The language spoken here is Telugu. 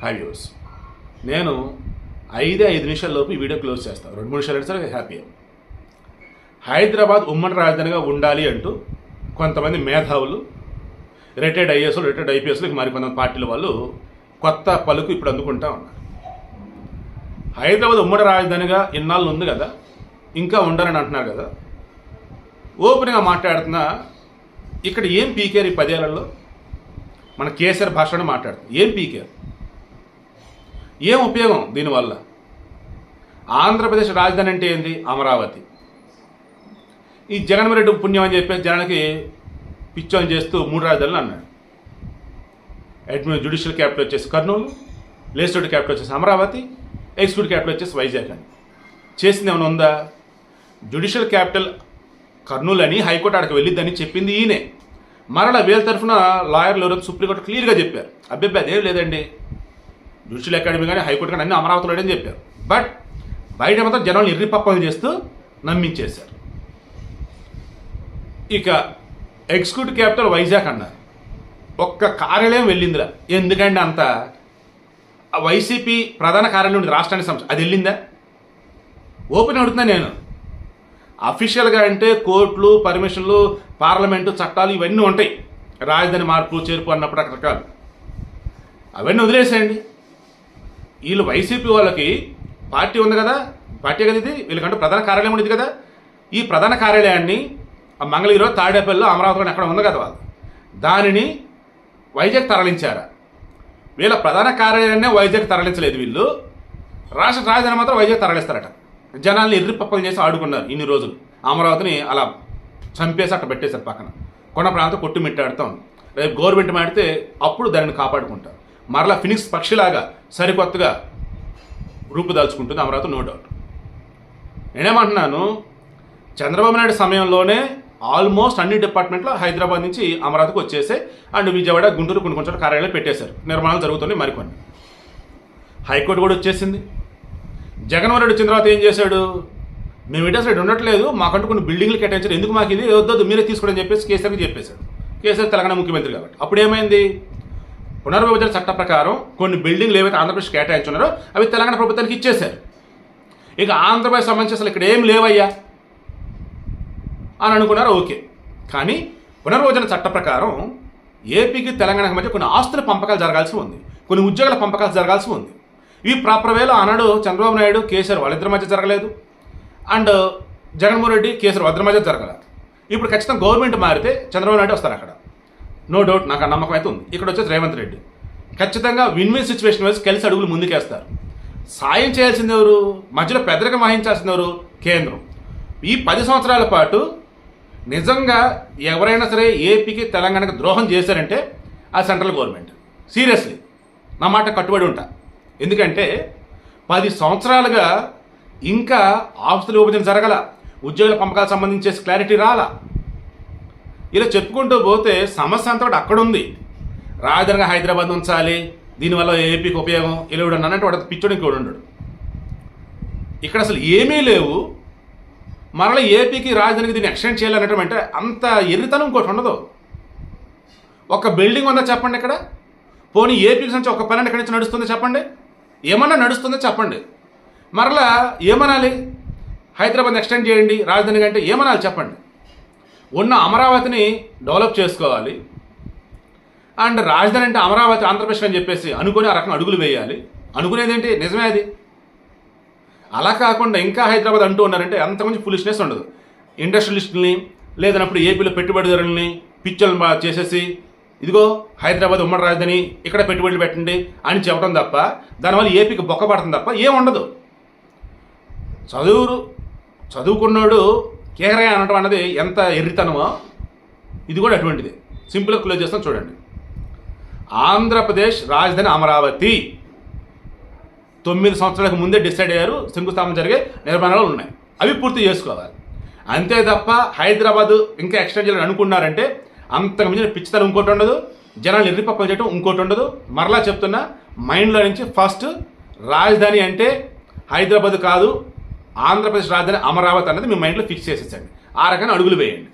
హాయ్ వ్యూస్ నేను ఐదే ఐదు నిమిషాల్లోపు ఈ వీడియో క్లోజ్ చేస్తాను రెండు మూడు నిమిషాలు సరే హ్యాపీ హైదరాబాద్ ఉమ్మడి రాజధానిగా ఉండాలి అంటూ కొంతమంది మేధావులు రిటైర్డ్ ఐఏఎస్ రిటైర్డ్ ఐపీఎస్లు మరి కొంతమంది పార్టీల వాళ్ళు కొత్త పలుకు ఇప్పుడు అందుకుంటా ఉన్నారు. హైదరాబాద్ ఉమ్మడి రాజధానిగా ఇన్నాళ్ళు ఉంది కదా ఇంకా ఉండాలని అంటున్నారు కదా. ఓపెన్గా మాట్లాడుతున్నా ఇక్కడ ఏం పీకేరు ఈ పదేళ్ళలో? మన కేసీఆర్ భాషలోనే మాట్లాడుతుంది ఏం పీకేరు? ఏం ఉపయోగం దీనివల్ల? ఆంధ్రప్రదేశ్ రాజధాని అంటే ఏంది? అమరావతి. ఈ జగన్మోహన్ పుణ్యం అని చెప్పేసి జనానికి పిచ్చోని చేస్తూ మూడు రాజధానులు అన్నాడు. అడ్మిన్ జ్యుడిషియల్ క్యాపిటల్ వచ్చేసి కర్నూలు లెజిస్లేటివ్ క్యాపిటల్ వచ్చేసి అమరావతి ఎగ్జిక్యూటివ్ క్యాపిటల్ వచ్చేసి వైజాగ్ అని. చేసింది ఏమైనా ఉందా? జ్యుడిషియల్ క్యాపిటల్ కర్నూలు అని హైకోర్టు ఆడకు వెళ్ళిద్దని చెప్పింది ఈయనే. మరలా వీళ్ళ తరఫున లాయర్లు ఎవరైనా సుప్రీంకోర్టు క్లియర్గా చెప్పారు. అబ్బాయి అదేం లేదండి. జ్యుడిషియల్ అకాడమీ కానీ హైకోర్టు కానీ అన్ని అమరావతిలో అని చెప్పారు. బట్ బయట మాత్రం జనాలు ఎర్రిపప్పలు చేస్తూ నమ్మించేశారు. ఇక ఎగ్జిక్యూటివ్ క్యాపిటల్ వైజాగ్ అన్నారు. ఒక్క కార్యాలయం వెళ్ళిందిరా. ఎందుకండి అంత వైసీపీ ప్రధాన కార్యాలయం ఉంది రాష్ట్రానికి సంస్థ అది వెళ్ళిందా? ఓపెన్ అడుగుతున్నా నేను. అఫీషియల్గా అంటే కోర్టులు పర్మిషన్లు పార్లమెంటు చట్టాలు ఇవన్నీ ఉంటాయి. రాజధాని మార్పు చేర్పు అన్నప్పుడు రకరకాలు. అవన్నీ వదిలేసేయండి. వీళ్ళు వైసీపీ వాళ్ళకి పార్టీ ఉంది కదా? పార్టీ కదా ఇది? వీళ్ళకంటే ప్రధాన కార్యాలయం ఉంది కదా? ఈ ప్రధాన కార్యాలయాన్ని ఆ మంగళగిరిలో తాడేపల్లిలో అమరావతిలో ఎక్కడ ఉంది కదా వాళ్ళు? దానిని వైజాగ్ తరలించారా? వీళ్ళ ప్రధాన కార్యాలయాన్ని వైజాగ్ తరలించలేదు వీళ్ళు. రాష్ట్ర రాజధాని మాత్రం వైజాగ్ తరలిస్తారట. జనాల్ని ఎర్రి పప్పలు చేసి ఆడుకున్నారు ఇన్ని రోజులు. అమరావతిని అలా చంపేసి అట్ట పెట్టేశారు పక్కన. కొండ ప్రాంతం కొట్టుమిట్టాడుతాం రేపు గవర్నమెంట్ మాడితే అప్పుడు దానిని కాపాడుకుంటారు. మరలా ఫినిక్స్ పక్షిలాగా సరికొత్తగా రూపుదాల్చుకుంటుంది అమరావతి నో డౌట్ నేనేమంటున్నాను చంద్రబాబు నాయుడు సమయంలోనే ఆల్మోస్ట్ అన్ని డిపార్ట్మెంట్లో హైదరాబాద్ నుంచి అమరావతికి వచ్చేసే అండ్ విజయవాడ గుంటూరు కొన్ని కొంచెం కార్యాలయాలు పెట్టేశారు. నిర్మాణాలు జరుగుతున్నాయి మరికొన్ని. హైకోర్టు కూడా వచ్చేసింది. జగన్మోహన్ రెడ్డి వచ్చిన తర్వాత ఏం చేశాడు? మేము ఇటు అసలు ఉండట్లేదు మాకంటూ కొన్ని బిల్డింగ్లు కేటాయించారు. ఎందుకు మాకు ఇది? వద్దొద్దు మీరే తీసుకోండి అని చెప్పేసి కేసీఆర్కి చెప్పేశాడు. కేసీఆర్ తెలంగాణ ముఖ్యమంత్రి కాబట్టి. అప్పుడు ఏమైంది పునర్విభజన చట్ట ప్రకారం కొన్ని బిల్డింగ్లు ఏవైతే ఆంధ్రప్రదేశ్ కేటాయించున్నారో అవి తెలంగాణ ప్రభుత్వానికి ఇచ్చేశారు. ఇక ఆంధ్రప్రదేశ్ సంబంధించి అసలు ఇక్కడ ఏం లేవయ్యా? అని అనుకున్నారు ఓకే. కానీ పునర్విభజన చట్ట ప్రకారం ఏపీకి తెలంగాణకి మధ్య కొన్ని ఆస్తుల పంపకాలు జరగాల్సి ఉంది. కొన్ని ఉద్యోగాల పంపకాలు జరగాల్సి ఉంది. ఇవి ప్రాపర్ వేలో ఆనాడు చంద్రబాబు నాయుడు కేసీఆర్ వాళ్ళిద్దరి మధ్య జరగలేదు. అండ్ జగన్మోహన్ రెడ్డి కేసీఆర్ వాళ్ళిద్దరి మధ్య జరగలేదు. ఇప్పుడు ఖచ్చితంగా గవర్నమెంట్ మారితే చంద్రబాబు నాయుడు వస్తారు అక్కడ. నో డౌట్ నాకు ఆ నమ్మకం అయితే ఉంది. ఇక్కడ వచ్చేసి రేవంత్ రెడ్డి. ఖచ్చితంగా విన్ విన్ సిచ్యువేషన్ వచ్చి కలిసి అడుగులు ముందుకేస్తారు. సాయం చేయాల్సింది ఎవరు? మధ్యలో పెద్దరికం వహించాల్సింది ఎవరు? కేంద్రం. ఈ పది సంవత్సరాల పాటు నిజంగా ఎవరైనా సరే ఏపీకి తెలంగాణకి ద్రోహం చేశారంటే ఆ సెంట్రల్ గవర్నమెంట్. సీరియస్లీ నా మాట కట్టుబడి ఉంటా. ఎందుకంటే పది సంవత్సరాలుగా ఇంకా ఆస్తుల విభజన జరగల ఉద్యోగుల పంపకాలకు సంబంధించి క్లారిటీ రాలా. ఇలా చెప్పుకుంటూ పోతే సమస్య అంతా కూడా అక్కడ ఉంది రాజధానిగా హైదరాబాద్ ఉంచాలి దీనివల్ల ఏపీకి ఉపయోగం ఇలా అన్నట్టు వాడు పిచ్చోడికి కూడా ఉండడు. ఇక్కడ అసలు ఏమీ లేవు. మరలా ఏపీకి రాజధానికి దీన్ని ఎక్స్టెండ్ చేయాలనటం అంటే అంత ఎర్రితనం ఇంకోటి ఉండదు. ఒక బిల్డింగ్ ఉందా చెప్పండి ఇక్కడ? పోనీ ఏపీకి నుంచి ఒక పని ఎక్కడి నుంచి నడుస్తుందో చెప్పండి? ఏమన్నా నడుస్తుందో చెప్పండి. మరలా ఏమనాలి? హైదరాబాద్ ఎక్స్టెండ్ చేయండి రాజధాని కంటే ఏమనాలి చెప్పండి? ఉన్న అమరావతిని డెవలప్ చేసుకోవాలి. అండ్ రాజధాని అంటే అమరావతి ఆంధ్రప్రదేశ్ అని చెప్పేసి అనుకుని ఆ రకం అడుగులు వేయాలి. అనుకునేది ఏంటి? నిజమే అది. అలా కాకుండా ఇంకా హైదరాబాద్ అంటూ ఉన్నారంటే అంతకుమించి ఫులిష్నెస్ ఉండదు. ఇండస్ట్రియలిస్టుల్ని లేదన్నప్పుడు ఏపీలో పెట్టుబడిదారుల్ని పిచ్చలు చేసేసి ఇదిగో హైదరాబాద్ ఉమ్మడి రాజధాని ఇక్కడ పెట్టుబడులు పెట్టండి అని చెప్పడం తప్ప దానివల్ల ఏపీకి బొక్క పడుతుంది తప్ప ఏం ఉండదు. చదువు చదువుకున్నాడు కేరయ అనడం అన్నది ఎంత ఎర్రితనమో ఇది కూడా అటువంటిది. సింపుల్గా క్లోజ్ చేస్తాం చూడండి. ఆంధ్రప్రదేశ్ రాజధాని అమరావతి. తొమ్మిది సంవత్సరాలకు ముందే డిసైడ్ అయ్యారు శంకుస్థాపన జరిగే నిర్మాణాలు ఉన్నాయి. అవి పూర్తి చేసుకోవాలి. అంతే తప్ప హైదరాబాద్ ఇంకా ఎక్స్టెండ్ చేయాలని అనుకున్నారంటే అంతకు మించిన పిచ్చితనం ఇంకోటి ఉండదు జనాలు ఎర్రిపప్పలు చేయడం ఇంకోటి ఉండదు. మరలా చెప్తున్నా మైండ్లో నుంచి ఫస్ట్ రాజధాని అంటే హైదరాబాద్ కాదు ఆంధ్రప్రదేశ్ రాజధాని అమరావతి అనేది మీ మైండ్లో ఫిక్స్ చేసేసండి ఆ రకంగా అడుగులు వేయండి.